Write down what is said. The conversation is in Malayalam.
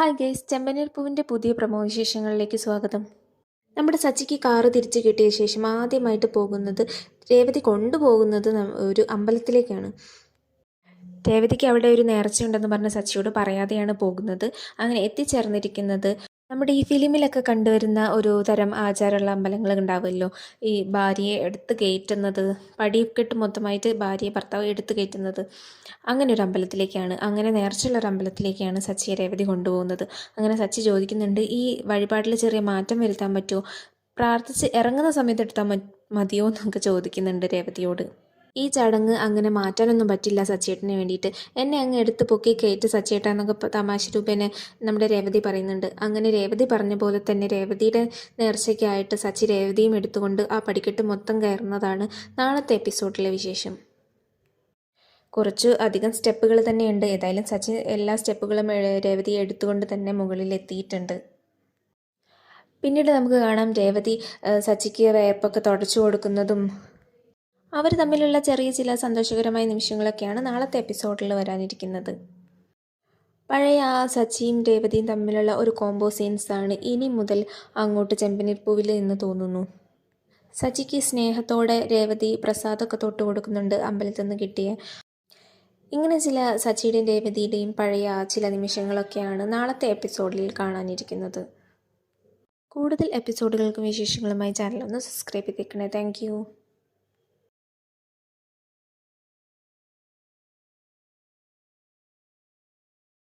ഹായ് ഗേസ് ചെമ്പനീർ പൂവിന്റെ പുതിയ പ്രമോ വിശേഷങ്ങളിലേക്ക് സ്വാഗതം. നമ്മുടെ സച്ചിക്ക് കാറ് തിരിച്ചു കിട്ടിയ ശേഷം ആദ്യമായിട്ട് പോകുന്നത് രേവതി കൊണ്ടുപോകുന്നത് ഒരു അമ്പലത്തിലേക്കാണ്. രേവതിക്ക് അവിടെ ഒരു നേർച്ചയുണ്ടെന്ന് പറഞ്ഞ സച്ചിയോട് പറയാതെയാണ് പോകുന്നത്. അങ്ങനെ എത്തിച്ചേർന്നിരിക്കുന്നത് നമ്മുടെ ഈ ഫിലിമിലൊക്കെ കണ്ടുവരുന്ന ഒരു തരം ആചാരമുള്ള അമ്പലങ്ങൾ ഉണ്ടാവുമല്ലോ ഈ ഭാര്യയെ എടുത്ത് കയറ്റുന്നത് പടിക്കെട്ട് മൊത്തമായിട്ട് ഭാര്യയെ ഭർത്താവ് എടുത്ത് കയറ്റുന്നത്. അങ്ങനെ ഒരു അമ്പലത്തിലേക്കാണ്. അങ്ങനെ നേർച്ചയുള്ള ഒരു അമ്പലത്തിലേക്കാണ് സച്ചിയെ രേവതി കൊണ്ടുപോകുന്നത്. അങ്ങനെ സച്ചി ചോദിക്കുന്നുണ്ട് ഈ വഴിപാടിൽ ചെറിയ മാറ്റം വരുത്താൻ പറ്റുമോ? പ്രാർത്ഥിച്ച് ഇറങ്ങുന്ന സമയത്ത് എടുത്താൽ മതിയോ? എന്നൊക്കെ ചോദിക്കുന്നുണ്ട് രേവതിയോട്. ഈ ചടങ്ങ് അങ്ങനെ മാറ്റാനൊന്നും പറ്റില്ല സച്ചേട്ടന് വേണ്ടിയിട്ട്. എന്നെ അങ്ങ് എടുത്ത് പൊക്കി കയറ്റ് സച്ചേട്ട എന്നൊക്കെ തമാശ രൂപേനെ നമ്മുടെ രേവതി പറയുന്നുണ്ട്. അങ്ങനെ രേവതി പറഞ്ഞ പോലെ തന്നെ രേവതിയുടെ നേർച്ചയ്ക്കായിട്ട് സച്ചി രേവതിയും എടുത്തുകൊണ്ട് ആ പടിക്കെട്ട് മൊത്തം കയറുന്നതാണ് നാളത്തെ എപ്പിസോഡിലെ വിശേഷം. കുറച്ച് അധികം സ്റ്റെപ്പുകൾ തന്നെയുണ്ട്. ഏതായാലും സച്ചിൻ എല്ലാ സ്റ്റെപ്പുകളും രേവതി എടുത്തുകൊണ്ട് തന്നെ മുകളിൽ എത്തിയിട്ടുണ്ട്. പിന്നീട് നമുക്ക് കാണാം രേവതി സച്ചിക്ക് വേർപ്പൊക്കെ തുടച്ചു കൊടുക്കുന്നതും അവർ തമ്മിലുള്ള ചെറിയ ചില സന്തോഷകരമായ നിമിഷങ്ങളൊക്കെയാണ് നാളത്തെ എപ്പിസോഡിൽ വരാനിരിക്കുന്നത്. പഴയ ആ സച്ചിയും രേവതിയും തമ്മിലുള്ള ഒരു കോംബോ സീൻസ് ആണ് ഇനി മുതൽ അങ്ങോട്ട് ചെമ്പനീർപ്പൂവിൽ എന്ന് തോന്നുന്നു. സച്ചിക്ക് സ്നേഹത്തോടെ രേവതി പ്രസാദമൊക്കെ തൊട്ട് കൊടുക്കുന്നുണ്ട് അമ്പലത്തിൽ നിന്ന് കിട്ടിയ. ഇങ്ങനെ ചില സച്ചിയുടെയും രേവതിയുടെയും പഴയ ചില നിമിഷങ്ങളൊക്കെയാണ് നാളത്തെ എപ്പിസോഡിൽ കാണാനിരിക്കുന്നത്. കൂടുതൽ എപ്പിസോഡുകൾക്കും വിശേഷങ്ങളുമായി ചാനൽ ഒന്ന് സബ്സ്ക്രൈബ് ചെയ്തേക്കണേ താങ്ക്